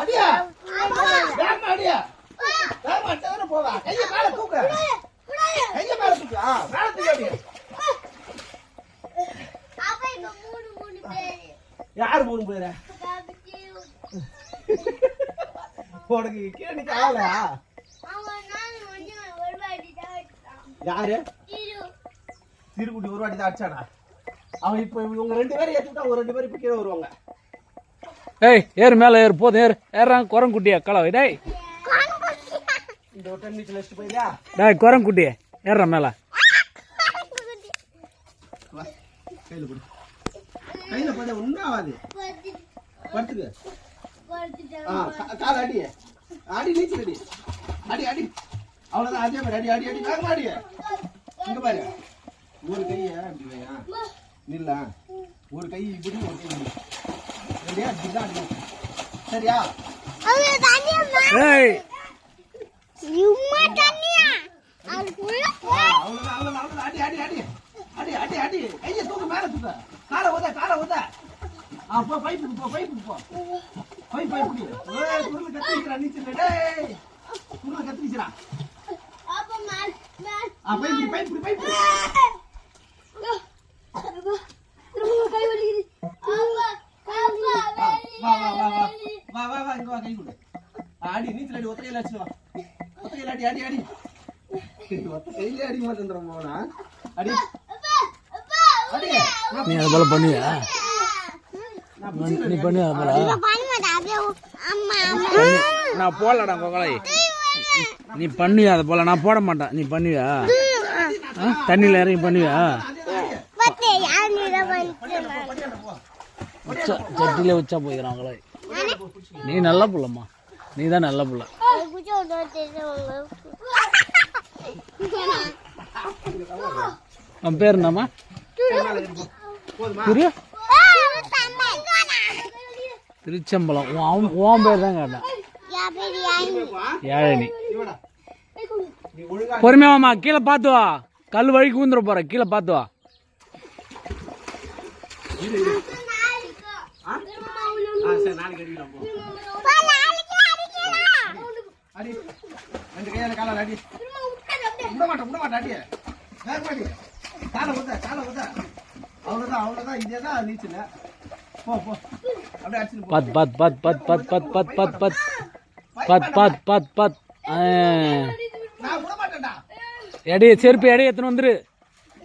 அடியா. வேகமா அடியா. வேகமா அடிச்சா போவா. மேல மேல ஆ மேல அடியா யார் மூணு பேரு? உனக்கு கீழே நிக்க ஆளா? யாரு? திருக்குட்டி ஒரு வாட்டி தான் அடிச்சானா? அவன் இப்ப இவங்க ரெண்டு பேரும் ஏத்துட்டா ஒரு ரெண்டு பேரும் இப்ப கீழே வருவாங்க. ஏய் ஏறு மேலே ஏறு போதும் ஏறு. ஏறான் குரங்குட்டியா? கலவை டேய். டேய் குரங்குட்டியே ஏறுறா மேலே. போட ஒன்றும் ஆகாது ஆ அடி அடி நீச்சல் அடி அடி அடி அதே மாதிரி அடி அடி அடி வேகமா அடி பாரு ஒரு கைய அப்படி நில்ல. ஒரு கை இப்படி ஒரு கை சரியா போ பைப்புக்கு போ பைப்புக்கு போ பை பைப்புக்கு ஏய். குருல கத்திக்கிறா நீச்சல் டேய் குருல கத்திக்கிறா அப்ப மால் மால் அப்ப பைப்பு பைப்பு பைப்பு வா வா கை கொடு ஆ, அடி நீச்சல் அடி ஒத்த கையில அடிச்சு வா ஒத்த கையில அடி அடி அடி ஒத்த கையில அடி மாட்டேன்றோம் போனா அடி நீ அது போல பண்ணுவியா நான் நீ பண்ணி நான் போடலடா கொகலை நீ பண்ணுவியா அது போல நான் போட மாட்டேன். நீ பண்ணுவியா ஆ? தண்ணியில் இறங்கி பண்ணுவியா உச்சா சட்டியில உச்சா போய்க்கிறான் கொலை நீ நல்ல புள்ளம்மா. நீ தான் நல்ல புள்ள. உன் பேர் என்னம்மா? திரு? திருச்சம்பலம். உன் அவன் உன் பேர் தான் கேட்டேன். ஏழனி. பொறுமையாமா கீழே பார்த்து வா. கல் வழிக்கு ஊந்துட போற. கீழே பார்த்து வா. சரி நாளைக்கு அடிக்கலாம் போ. அடி. ரெண்டு கையால காலால அடி. விட மாட்டேன் விட மாட்டேன் அடி வேகமா அடி காலை ஊத்த காலை ஊத்த. அவ்வளவுதான் அவ்வளவுதான் இதே தான் நீச்சல். போ போ. அப்படியே அடிச்சுட்டு போ. பத் பத் பத் பத் பத் பத் பத் பத் பத். பத் பத் பத் பத். எடைய செருப்பு எடைய எத்தனை வந்துரு.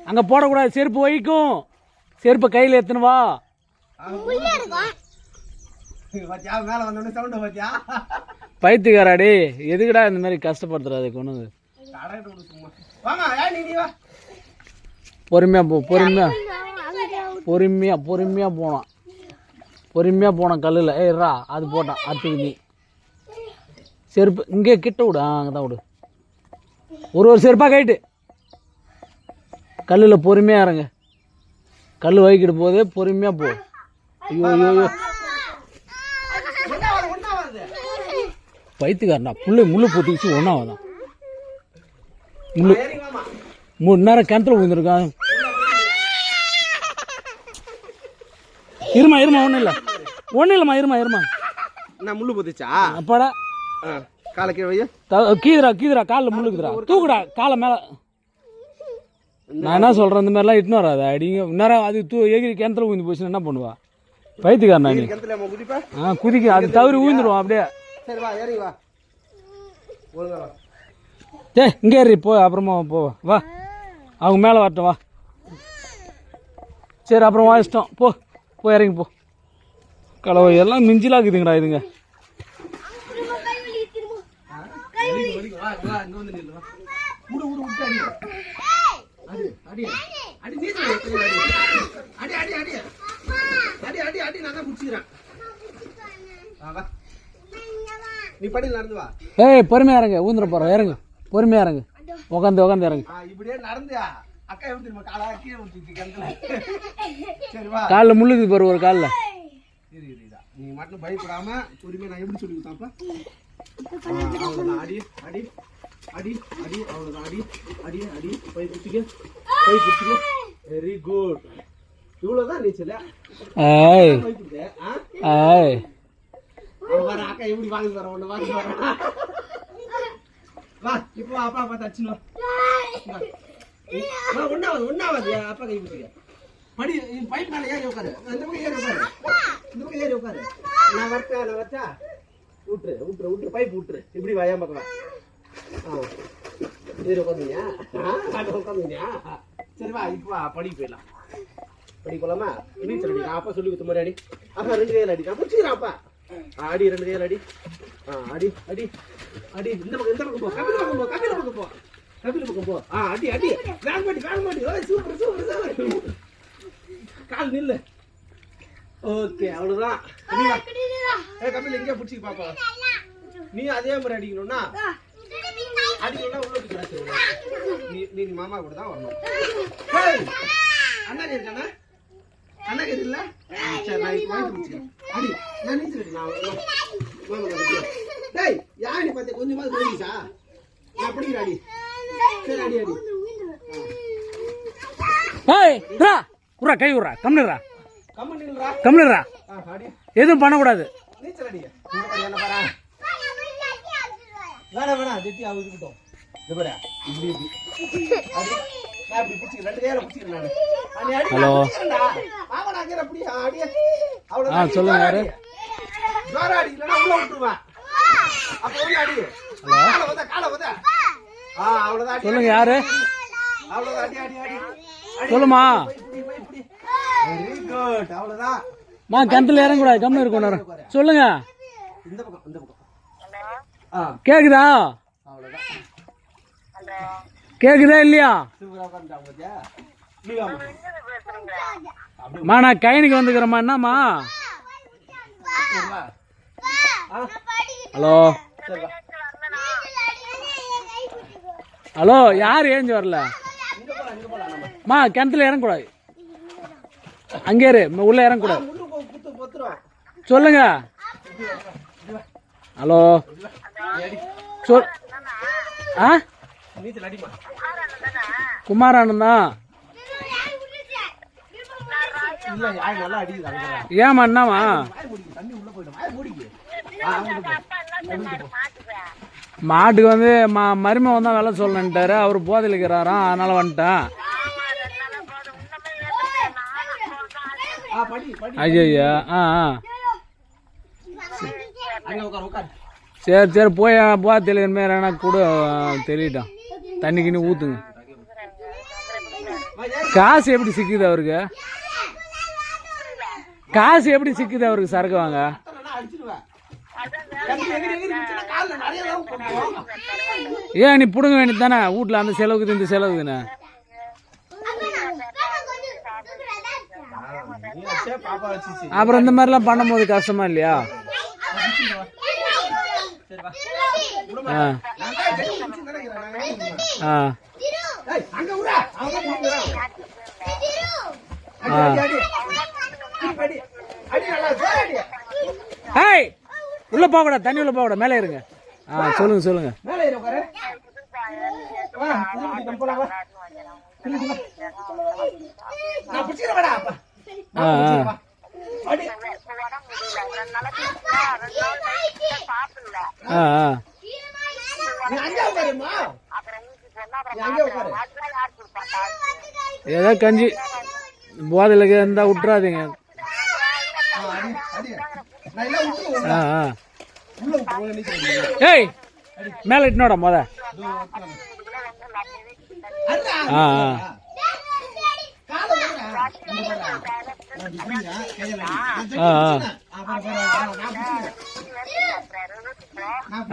அங்க போடக்கூடாது செருப்பு வைக்கும். செருப்பை கையில் எத்தனை வா. பாத்தியா மேல வந்தோடனே சவுண்ட் பாத்தியா பைத்துக்காராடி எதுக்குடா இந்த மாதிரி கஷ்டப்படுத்துறாது கொண்டு வந்து அடங்கிட்டு விடு சும்மா வாமா ஏன் நீ நீ வா பொறுமையா போ பொறுமையா பொறுமையா பொறுமையா போனான் பொறுமையா போனான் கல்லில் ஏய்ரா அது போட்டான் அடுத்தது நீ செருப்பு இங்கே கிட்ட விடு ஆ அங்கே தான் விடு ஒரு ஒரு செருப்பா கைட்டு கல்லில் பொறுமையா இறங்க கல் வைக்கிட்டு போதே பொறுமையா போ ஐயோ ஐயோ ஐயோ ஒன்னா வருது ஒன்னா வருது பைத்துக்காரனா புள்ளை முள்ளு பூத்திச்சு ஒன்றா வதான் முள்ளு. மூணு நேரம் கிணத்துல விழுந்துருக்கான் இருமா இருமா ஒன்றும் இல்லை. ஒன்றும் இல்லைம்மா இருமா இருமா. நான் முள்ளு போத்துச்சா அப்பாடா. காலை கீழே கீதுடா கீதுடா காலில் முள்ளுக்குதுடா தூக்குடா காலை மேலே. நான் என்ன சொல்கிறேன் இந்த மாதிரிலாம் இட்டுன்னு வராது. அடிங்க நேரம் அது தூ எகிரி கிணத்துல ஊந்து போச்சுன்னா என்ன பண்ணுவா? பைத்துக்காரனா நீ? கிணத்துல நம்ம குதிப்பா? ஆ குதிக்க அது தவறி ஊந்துடும் அப்படியே. சரி வா ஏறி வா. ஒழுங்கா வா. டே இங்கே ஏறி போ அப்புறமா போ. வா. அவங்க மேலே வரட்டும் வா. சரி அப்புறம் வா இஷ்டம். போ போ இறங்கி போ. கலவை எல்லாம் மிஞ்சிலா இருக்குதுங்கடா இதுங்க. வலிக்கு, வலிக்கு. வா வா இங்க வந்து நில்லு வா விடு விடு விட்டு அடி அடி அடி அடி நீச்சல் அடி அடி அடி அடி அடி அடி அடி நான் தான் பிடிச்சிக்கிறேன் வா வா நீ படியில் நடந்து வா. ஏய் பொறுமையா இறங்க ஊந்துட போகிறோம் இறங்கு. பொறுமையா இறங்கு. உட்காந்து உட்காந்து இறங்கு. இப்படியே நடந்தியா அக்கா எப்படி தெரியுமா? காலா கீழே விட்டுச்சு கிணத்துல சரி வா. காலில் முள்ளுக்குது பாரு ஒரு காலில். இரு இரு இதா. நீ மட்டும் பயப்படாம பொறுமையா நான் எப்படி சொல்லி கொடுத்தாப்பா? அவ்வளோதான் அடி அடி அடி அடி அவ்வளோதான் அடி அடி அடி. போய் குச்சிக்க போய் குச்சிக்க வெரி குட் இவ்வளோதான் நீச்சல் ஆ? ஏய் அக்கா எப்படி வாங்கி வர ஒண்ணு வாங்கி வர வா இப்போ அப்பா பார்த்து அடிச்சுனோம் ஒன்னாவது ஒன்னாவது அப்பா கை பிடிக்க படி பைப் மேல ஏறி உட்காரு. இந்த பக்கம் ஏறி உட்காரு. இந்த பக்கம் ஏறி உட்காரு. நான் வரட்டா நான் வரட்டா? விட்டுரு விட்டுரு விட்டுரு பைப் விட்டுரு இப்படி வா ஏன் பக்கம் வா? ஆ ஏறி உட்காந்துங்க. உட்காந்துங்க. சரி வா இப்போ வா படி போயிடலாம். படி போலாமா? நீச்சல் அடி அப்பா சொல்லி கொடுத்த மாதிரி அடி. அப்பா ரெண்டு கையில் அடி நான் அப்பா. அடி ரெண்டு கையில் அடி. ஆ அடி அடி அடி. இந்த பக்கம் இந்த பக்கம் போ. கபில பக்கம் போ கபில பக்கம் போ. கபில பக்கம் போ. ஆ அடி அடி. வேக மாட்டி வேக மாட்டி ஓய் சூப்பர் சூப்பர் சூப்பர். கால் நில்லு. ஓகே அவ்வளவுதான். நீ ஏ கபில எங்க பிடிச்சி பாப்பா. நீ அதே மாதிரி அடிக்கணும்னா அடிக்கணும்னா உள்ள போய் நீ நீ மாமா கூட தான் வரணும். அண்ணா இருக்கானே? இல்ல சரி நான் அடி நான் அடி நான் மாமா கிட்ட டேய் யார் நீ பார்த்து கொஞ்சமாவது போயிடுச்சா நான் பிடிக்கிறேன் அடி. சரி அடி அடி. ஏய் ரா உரா கை எதுவும் பண்ணக்கூடாது. நீச்சல் அடி. என்ன பாரா. வேணாம் வேணாம் ஜெட்டி அவங்க இருக்கட்டும் இப்படி இப்படி. ஹலோ. ஆ, சொல்லுங்க, யாரு? சொல்லுங்க யாரு? அவ்வளவுதான் அடி அடி அடி. அடி. சொல்லுமா. வெரி குட் அவ்வளவுதான். மா கிணத்துல இறங்கக்கூடாது கம்னு இருக்கும் சொல்லுங்க. இந்த பக்கம் இந்த பக்கம். ஆ. கேக்குதா? அவ்வளவுதான். கேக்குதா இல்லையா? மா நான் கைனிக்கு வந்துக்கிறேம்மா. என்னம்மா? ஹலோ? ஹலோ யார் ஏஞ்சி வரல? மா கிணத்துல இறங்கக்கூடாது. அங்கே இரு. உள்ள இறங்கக்கூடாது. சொல்லுங்க. ஹலோ? சொல் ஆ? நீச்சல் அடிமா குமாரானந்தா ஏமா போ மாட்டுக்கு வந்து மா மருமகன் தான் வேலை சொல்லணுன்ட்டாரு அவர் போதையில் இருக்கிறாராம் அதனால வந்துட்டேன் ஐயா ஆ ஆ சரி சரி போய் போக மாரி என்ன கூட தெளியட்டும் தண்ணி கிண்ணி ஊற்றுங்க. காசு எப்படி சிக்குது அவருக்கு? காசு எப்படி சிக்குது அவருக்கு சரக்கு வாங்க? ஏன் நீ பிடுங்க வேண்டியது தானே? வீட்டில் அந்த செலவுக்கு இந்த செலவுக்குன்னு அப்புறம் இந்த மாதிரிலாம் பண்ணும்போது கஷ்டமா இல்லையா? ஆ. ஆ ஏய் அங்க விடா அவன் தான் பிடிக்கிறான் ஆ. அடி அடி அடி அடி ஹேய் உள்ள போகக்கூடாது தண்ணி உள்ள போகக்கூடாது மேலே இருங்க. ஆ சொல்லுங்க சொல்லுங்க. ஆ ஆ. ஏதோ கஞ்சி. போதையில் இருந்தால் விட்டுறாதீங்க. ஆ, ஆ. ஏய் மேலே இட்டுனோட முத. ஆ ஆ. ஆ, ஆ.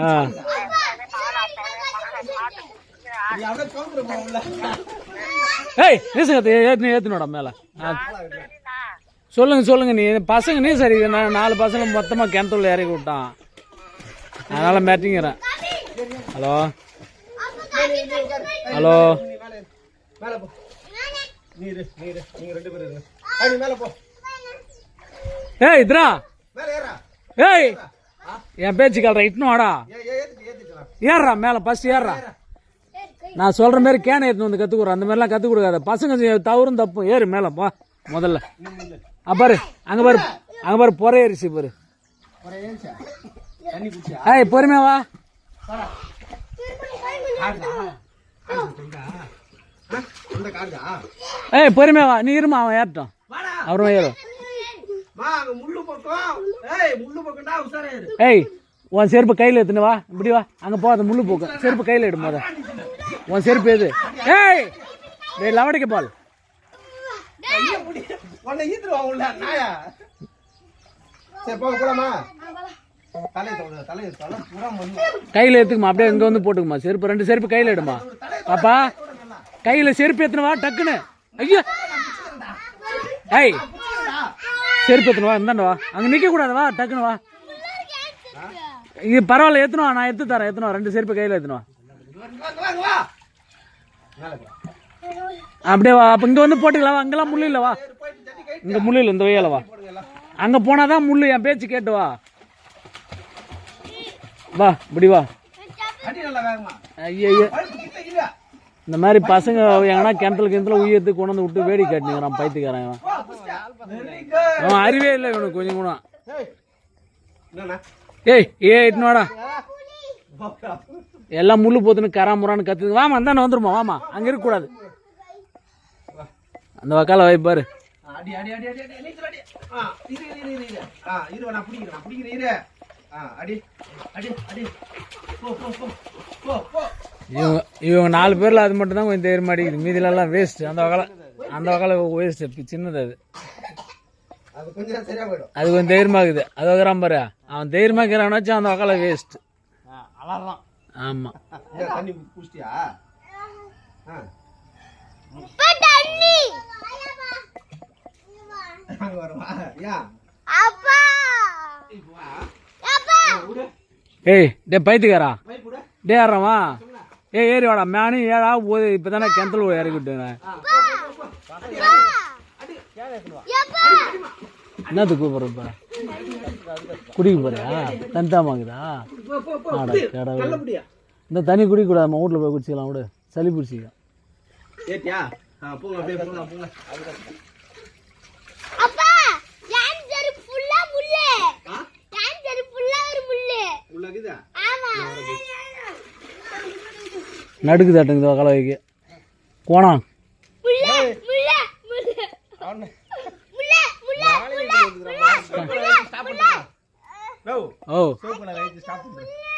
ஆ, ஏய் நீசகத்தை ஏற்று ஏற்றுனோட மேலே. ஆ. சொல்லுங்க சொல்லுங்க நீ பசங்க நீ சரி நான் நாலு பசங்க மொத்தமாக கிணத்துல இறக்கி விட்டான். அதனால மேட்டிங்கிறேன் ஹலோ? ஹலோ? ஏய் இதுரா ஏய் என் பேச்சு கேள்ற இட்டுன்னு வாடா. ஏ ஏ, ஏறுறா மேலே ஃபர்ஸ்ட் ஏறுறா நான் சொல்ற மாதிரி கேனை எடுத்துன்னு வந்து கற்றுக் கொடுறேன். அந்த மாதிரிலாம் கற்றுக் கொடுக்காத. பசங்க தவறும் தப்பும். ஏறு மேலே பா முதல்ல. ஆ பாரு. அங்கே பாரு. அங்கே பாரு. ஏறிச்சு பாரு. ஏய் பொறுமையா வா. ஏய் பொறுமையா வா. நீ இருமா அவன் ஏறட்டும். அவரும் அப்புறமா ஏறும் ஏய் உன் செருப்பு கையில் எடுத்துன்னு வா. இப்படி வா. அங்கே போ அந்த முள்ளு போக்கும் செருப்பு கையில் எடுமா அதை உன் செருப்பு எது? ஏய்! டேய் லவடிக்க பால். ஐயா உன்னை ஈத்துருவா உள்ள. நாயா? சரி போக போலாமா? தலையை தொட தலையை தொட. பூரா மண்ணு கையில் எடுத்துக்குமா அப்படியே இங்கே வந்து போட்டுக்குமா செருப்பு? ரெண்டு செருப்பு கையில் எடுமா. பாப்பா கையில் செருப்பு எடுத்துன்னு வா டக்குன்னு. ஐயா! ஏய்! செருப்பு எடுத்துன்னு வா இந்தாண்ட வா. அங்கே நிற்கக்கூடாது வா டக்குன்னு வா. இது பரவாயில்ல எடுத்துன்னு வா நான் எடுத்து தரேன் எடுத்துன்னு வா. ரெண்டு செருப்பு கையில் எடுத்துன்னு அப்படியே வா அப்போ இங்கே வந்து போட்டுக்கலாம் வா அங்கெல்லாம் முள்ளு இல்லை வா. சரி போயிட்டு தண்ணி கை இங்கே முள்ளு இல்லை இந்த வழியால வா. அங்கே போனால் தான் முள்ளு என் பேச்சு கேட்டு வா. வா இப்படி வா. ஐயோ இந்த மாதிரி பசங்க எங்கன்னா கிணத்துல கிணத்துல உயர்த்து கொண்டு வந்து விட்டு வேடி காட்டினுங்கிறான் பைத்துக்காரன் அவன் அறிவே இல்லை இவனுக்கு கொஞ்சம் கூட. ஏய் என்னண்ணா? ஏய் ஏ இட்டுவாடா போடா எல்லாம் முள்ளு போத்துன்னு கராமுறான்னு கத்துது. வாமா அந்தாண்ட வந்துருமா வாமா அங்கே இருக்கக்கூடாது. அந்த வக்கால வை பாரு. இவங்க இவங்க நாலு பேர்ல அது மட்டும் தான் கொஞ்சம் தைரியமா அடிக்குது. மீதிலெல்லாம் வேஸ்ட் அந்த வக்கால அந்த வக்கால வேஸ்ட் சின்னது அது. அது கொஞ்சம் தைரியமா இருக்குது. அது வைக்கிறான் பாரு. அவன் தைரியமா இருக்கிறான்னு அந்த வக்கால வேஸ்ட் அலறலாம் ஆமா. தண்ணி அங்க வருவா விடு ஏய் டே பைத்துக்காரா டே ஏறாமா ஏய் ஏறி வாடா. மேனு ஏறா போகுது இப்போ தானே கிணத்துல இறக்கி என்னத்துக்கு கூப்பிட்றப்ப குடிக்க போறியா தனித்தாமாக்குதா போ போ போ ஆடா. கடவுளே. இந்த தண்ணி குடிக்கக்கூடாது வீட்டில் போய் குடிச்சிக்கலாம் விடு. சளி பிடிச்சிக்கலாம் ஏத்தியா ஆ போங்க அப்படியே போங்க போங்க அப்பா என் செருப்பு ஃபுல்லா முள்ளு ஆ என் செருப்பு ஃபுல்லா ஒரு முள்ளு உள்ளக்குதா ஆமா நடுக்கு தட்டுங்க கலை வைக்க கோணம் முள்ளு முள்ளு முள்ளு அவனே முள்ளு முள்ளு முள்ளு ஸ்டாப் பண்ணுங்க ஓ ஸ்டாப் பண்ணுங்க